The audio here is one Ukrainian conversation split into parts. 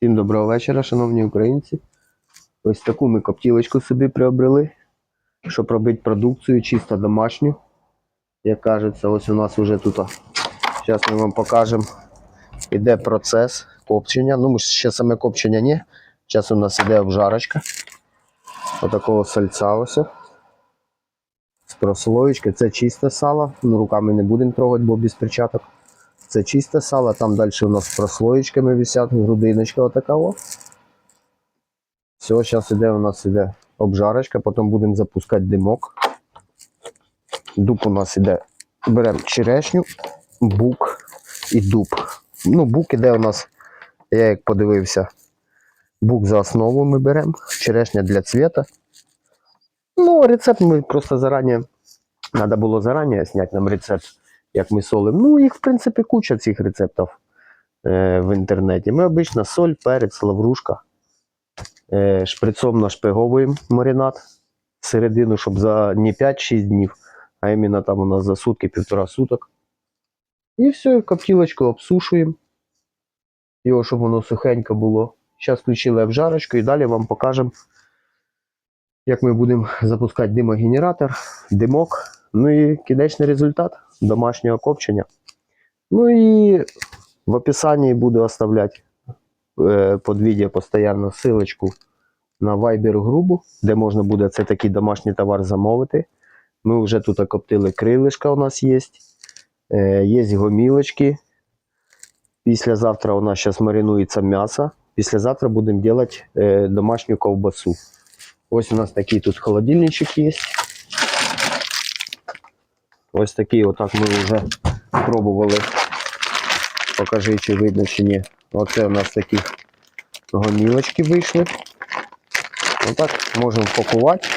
Всім доброго вечора, шановні українці. Ось таку ми коптілочку собі приобрели, щоб робити продукцію чисто домашню. Як кажеться, ось у нас вже тут. Зараз ми вам покажемо. Іде процес копчення. Ну, ще саме копчення ні. Зараз у нас іде обжарочка. Отакого сальця ось. З прослоєчки. Це чисте сало. Ну, руками не будемо трогати, бо без перчаток. Це чисте сало, там далі у нас прослоєчками висять, грудиночка отака. Все, зараз іде у нас іде обжарочка, потім будемо запускати димок. Дуб у нас іде. Беремо черешню, бук і дуб. Ну, бук іде у нас, я як подивився, бук за основу ми беремо, черешня для цвіта. Ну, рецепт ми просто зарані, треба було зарані зняти нам рецепт як ми солимо. Ну, їх, в принципі, куча цих рецептів е, в інтернеті. Ми обично соль, перець, лаврушка. Е, шприцом нашпиговуємо маринад середину, щоб за не 5-6 днів, а іменно там у нас за сутки, півтора суток. І все, коптілочку обсушуємо. Його, щоб воно сухенько було. Зараз включили обжарочку і далі вам покажемо, як ми будемо запускати димогенератор, димок. Ну і кінечний результат домашнього копчення. Ну і в описанні буду оставляти е, під відео постійно ссылочку на Viber групу, де можна буде цей такий домашній товар замовити. Ми вже тут коптили крилишка у нас є. Е, є гомілочки. Післязавтра у нас зараз маринується м'ясо. Післязавтра будемо робити е, домашню ковбасу. Ось у нас такий тут холодильничок є. Ось такий отак ми вже пробували. Покажи, чи видно, чи ні. Оце у нас такі гомілочки вийшли. Отак можемо пакувати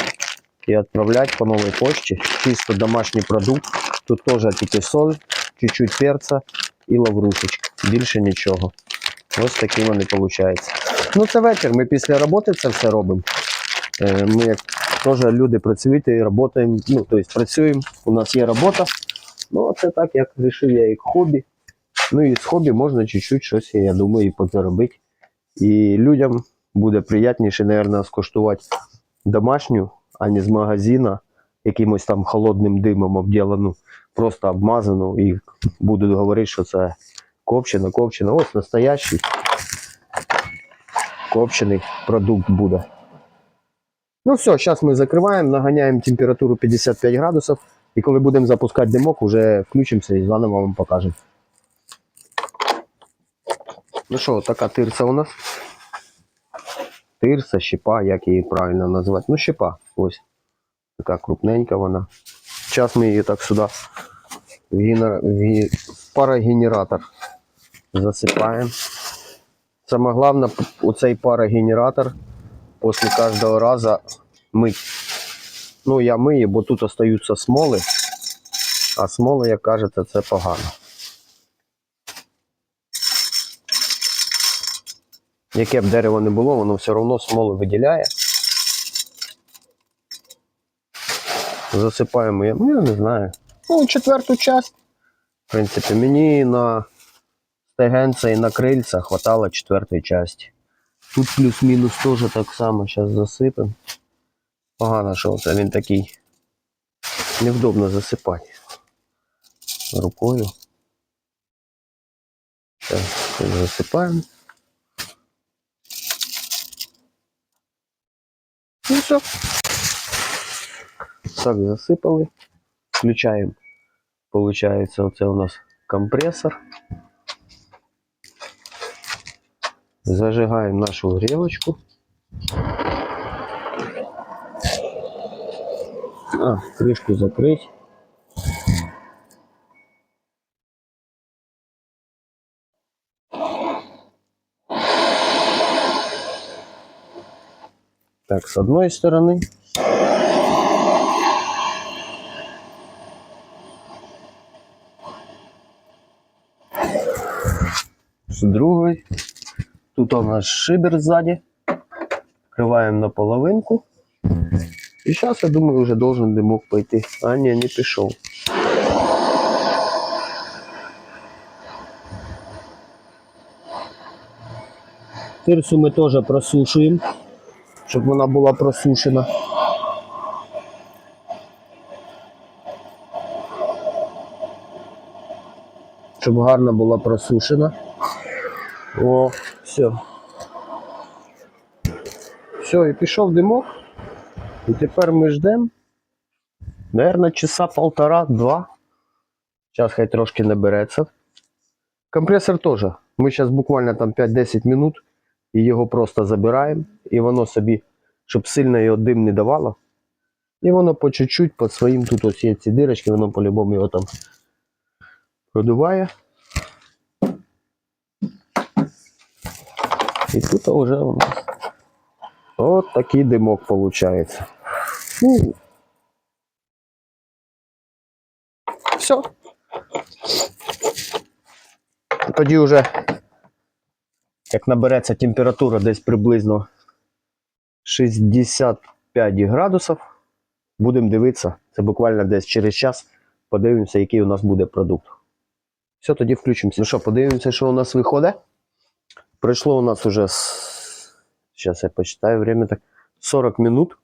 і відправляти по новій почті. Чисто домашній продукт. Тут теж тільки соль, чуть-чуть перця і лаврушечка. Більше нічого. Ось такі вони виходять. Ну, це вечір. Ми після роботи це все робимо. Е, Ми як теж люди працюєте і працюємо, ну, тобто працюємо, у нас є робота. Ну, це так, як вирішив я як хобі. Ну і з хобі можна чуть-чуть щось, я думаю, і позаробити. І людям буде приємніше, мабуть, скуштувати домашню, а не з магазина, якимось там холодним димом обділену, просто обмазану, і будуть говорити, що це копчена, копчена. Ось настоящий копчений продукт буде. Ну все, зараз ми закриваємо, наганяємо температуру 55 градусів. І коли будемо запускати димок, вже включимося і заново вам покажемо. Ну що, така тирса у нас. Тирса, щепа, як її правильно називати. Ну, щепа, ось. Така крупненька вона. Зараз ми її так сюди в, генер... в ге- в парогенератор засипаємо. Саме головне, оцей парогенератор після кожного разу мить. Ну, я мию, бо тут остаються смоли, а смоли, як кажете, це погано. Яке б дерево не було, воно все одно смоли виділяє. Засипаємо я, ну я не знаю. Ну, четверту часть. В принципі, мені на стегенце і на крильця хватало четвертої часті. Тут плюс-мінус теж так само. Зараз засипемо. Погано, що це він такий. Невдобно засипати. Рукою. Так, засипаємо. Ну все. Так, засипали. Включаємо. Получається, оце у нас компресор. Зажигаємо нашу грілочку. А, крышку закрыть. Так, с одной стороны. С другой. Тут у нас шибер сзади. Открываем на половинку. І зараз, я думаю, вже должен димок пойти. А ні, не пішов. Тирсу ми теж просушуємо, щоб вона була просушена. Щоб гарно була просушена. О, все. Все, і пішов димок. І тепер ми ждемо. Наверное, часа полтора-два. Зараз хай трошки набереться. Компресор теж. Ми зараз буквально там 5-10 минут і його просто забираємо. І воно собі, щоб сильно його дим не давало. І воно по чуть-чуть, по своїм тут ось є ці дирочки, воно по-любому його там продуває. І тут вже у нас от такий димок виходить. Фу. Все. Тоді вже, як набереться температура десь приблизно 65 градусів, будемо дивитися. Це буквально десь через час подивимося, який у нас буде продукт. Все, тоді включимося. Ну що, подивимося, що у нас виходить. Пройшло у нас уже, сейчас я посчитаю, время так 40 минут.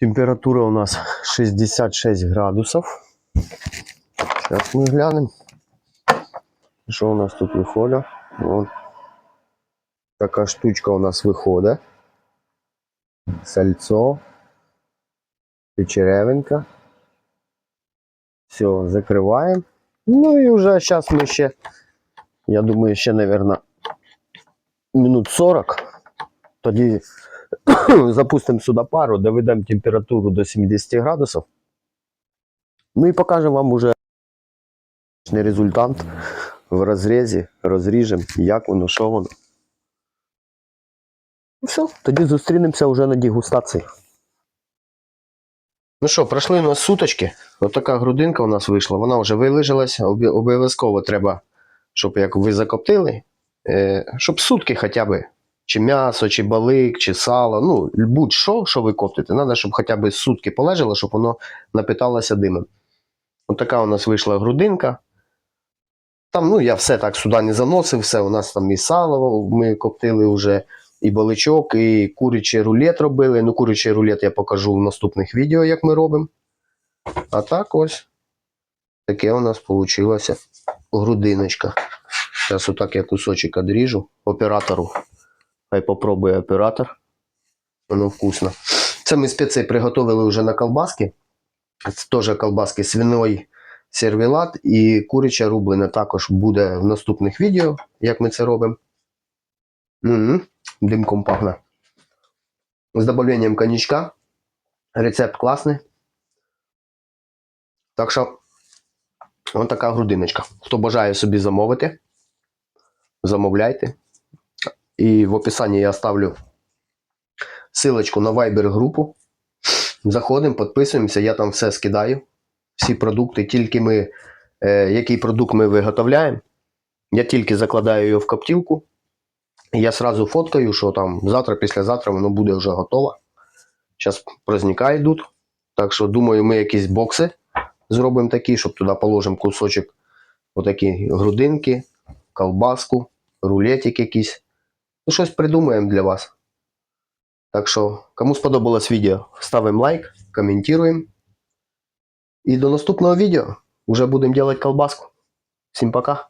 Температура у нас 66 градусов. Сейчас мы глянем, что у нас тут виходить. Вон. Така штучка у нас виходить. Сальцо. Печеревинка. Все, закриваємо. Ну і вже зараз ми ще, я думаю, ще, мабуть, минут 40. Тоді запустимо сюди пару, доведемо температуру до 70 градусів. Ну і покажемо вам уже результат в розрізі, розріжемо, як воно, що воно. Ну все, тоді зустрінемося вже на дегустації. Ну що, пройшли у нас суточки. Ось така грудинка у нас вийшла, вона вже вилежалась. Обов'язково треба, щоб як ви закоптили, е, щоб сутки хоча б, чи м'ясо, чи балик, чи сало, ну, будь-що, що ви коптите, треба, щоб хоча б сутки полежало, щоб воно напиталося димом. Ось така у нас вийшла грудинка. Там, ну, я все так сюди не заносив, все, у нас там і сало, ми коптили вже, і баличок, і курячий рулет робили. Ну, курячий рулет я покажу в наступних відео, як ми робимо. А так ось таке у нас вийшло грудиночка. Зараз отак я кусочок одріжу оператору. Хай попробує оператор. Воно вкусно. Це ми спеції приготували вже на колбаски. Це теж колбаски свиной сервелат і куряча рублена також буде в наступних відео, як ми це робимо. М-м, Димком пахне. З додаванням коньячка. Рецепт класний. Так що, ось така грудиночка. Хто бажає собі замовити, замовляйте. І в описанні я ставлю силочку на Viber групу. Заходимо, підписуємося, я там все скидаю. Всі продукти, тільки ми, е, який продукт ми виготовляємо. Я тільки закладаю його в коптілку. Я сразу фоткаю, що там завтра, післязавтра воно буде вже готово. Зараз праздника йдуть. Так що, думаю, ми якісь бокси зробимо такий, щоб туди положимо кусочок отакі грудинки, колбаску, рулетик якийсь. Ну, щось придумаємо для вас. Так що, кому сподобалось відео, ставимо лайк, коментуємо. І до наступного відео. Уже будемо робити колбаску. Всім пока.